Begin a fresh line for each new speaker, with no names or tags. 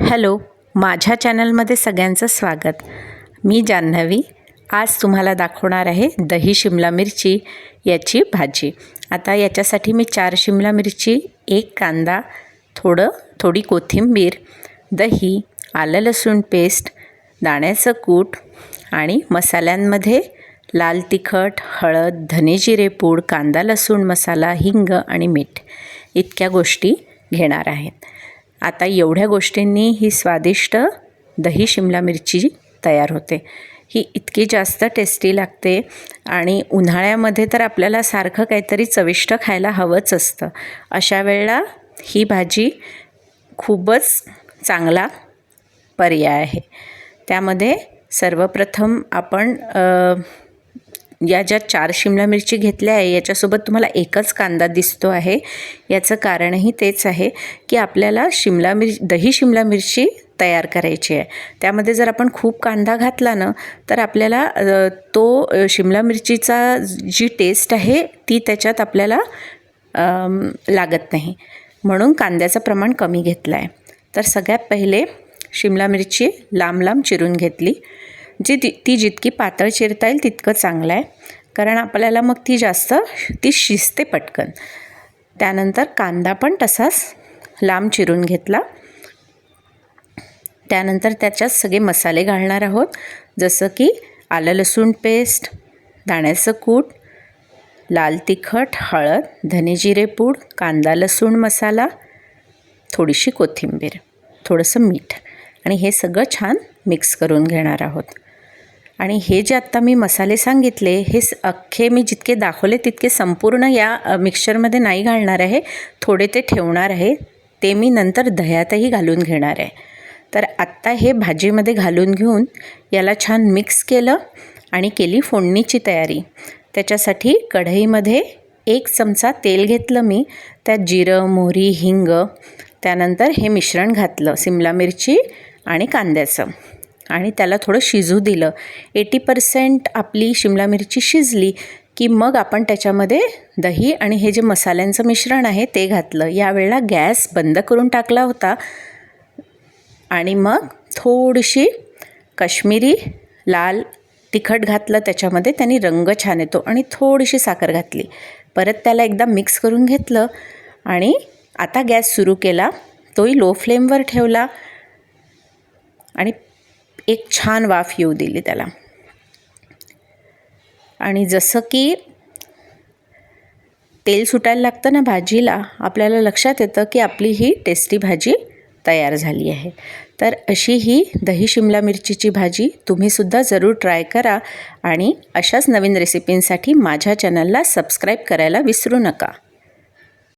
Hello माझ्या चॅनलमध्ये सगळ्यांचं स्वागत. मी जान्हवी. आज तुम्हाला दाखवणार आहे दही शिमला मिरची याची भाजी. आता याच्यासाठी मी चार शिमला मिरची एक कांदा थोडं थोडी कोथिंबीर दही आलं लसूण पेस्ट दाण्याचं कूट आणि मसाल्यांमध्ये लाल तिखट हळद धने जिरे पूड कांदा लसूण मसाला हिंग आणि मीठ इतक्या गोष्टी घेणार आहेत आता एवढ्या गोष्टींनी ही स्वादिष्ट दही शिमला मिरची तयार होते. ही इतकी जास्त टेस्टी लागते आणि उन्हाळ्यामध्ये तर आपल्याला सारखं काहीतरी चविष्ट खायला हवंच असतं. अशा वेळेला ही भाजी खूपच चांगला पर्याय आहे. त्यामध्ये सर्वप्रथम आपण या ज्या चार शिमला मिरची घेतल्या आहे याच्यासोबत तुम्हाला एकच कांदा दिसतो आहे. याचं कारणही तेच आहे की आपल्याला शिमला मिर दही शिमला मिरची तयार करायची आहे. त्यामध्ये जर आपण खूप कांदा घातला ना तर आपल्याला तो शिमला मिरचीचा जी टेस्ट आहे ती त्याच्यात आपल्याला लागत नाही. म्हणून कांद्याचं प्रमाण कमी घेतलं आहे तर सगळ्यात पहिले शिमला मिरची लांब लांब चिरून घेतली. जी ती ती जितकी पातळ चिरता येईल तितकं चांगलं आहे. कारण आपल्याला मग ती जास्त ती शिजते पटकन. त्यानंतर कांदा पण तसाच लांब चिरून घेतला. त्यानंतर त्याच्यात सगळे मसाले घालणार आहोत. जसं की आलं लसूण पेस्ट दाण्याचं कूट लाल तिखट हळद धने जिरे पूड कांदा लसूण मसाला थोडीशी कोथिंबीर थोडंसं मीठ. आणि हे सगळं छान मिक्स करून घेणार आहोत. आणि हे जे आत्ता मी मसाले सांगितले हे अख्खे मी जितके दाखवले तितके संपूर्ण या मिक्सरमध्ये नाही घालणार आहे. थोडे ते ठेवणार आहे. ते मी नंतर दह्यातही घालून घेणार आहे. तर आत्ता हे भाजीमध्ये घालून घेऊन याला छान मिक्स केलं आणि केली फोडणीची तयारी. त्याच्यासाठी कढईमध्ये एक चमचा तेल घेतलं मी. त्यात जिरं मोहरी हिंग त्यानंतर हे मिश्रण घातलं सिमला मिरची आणि कांद्याचं. आणि त्याला थोडं शिजू दिलं. एटी पर्सेंट आपली शिमला मिरची शिजली की मग आपण त्याच्यामध्ये दही आणि हे जे मसाल्यांचं मिश्रण आहे ते घातलं. यावेळेला गॅस बंद करून टाकला होता. आणि मग थोडीशी काश्मीरी लाल तिखट घातलं. त्याच्यामध्ये त्यांनी रंग छान येतो. आणि थोडीशी साखर घातली. परत त्याला एकदा मिक्स करून घेतलं. आणि आता गॅस सुरू केला. तोही लो फ्लेमवर ठेवला. आणि एक छान वाफ येऊ दिली त्याला. आणि जसं की तेल सुटायला लागतं ना भाजीला आपल्याला लक्षात येतं की आपली ही टेस्टी भाजी तयार झाली आहे. तर अशी ही दही शिमला मिरचीची भाजी तुम्हीसुद्धा जरूर ट्राय करा आणि अशाच नवीन रेसिपींसाठी माझ्या चॅनलला सबस्क्राईब करायला विसरू नका.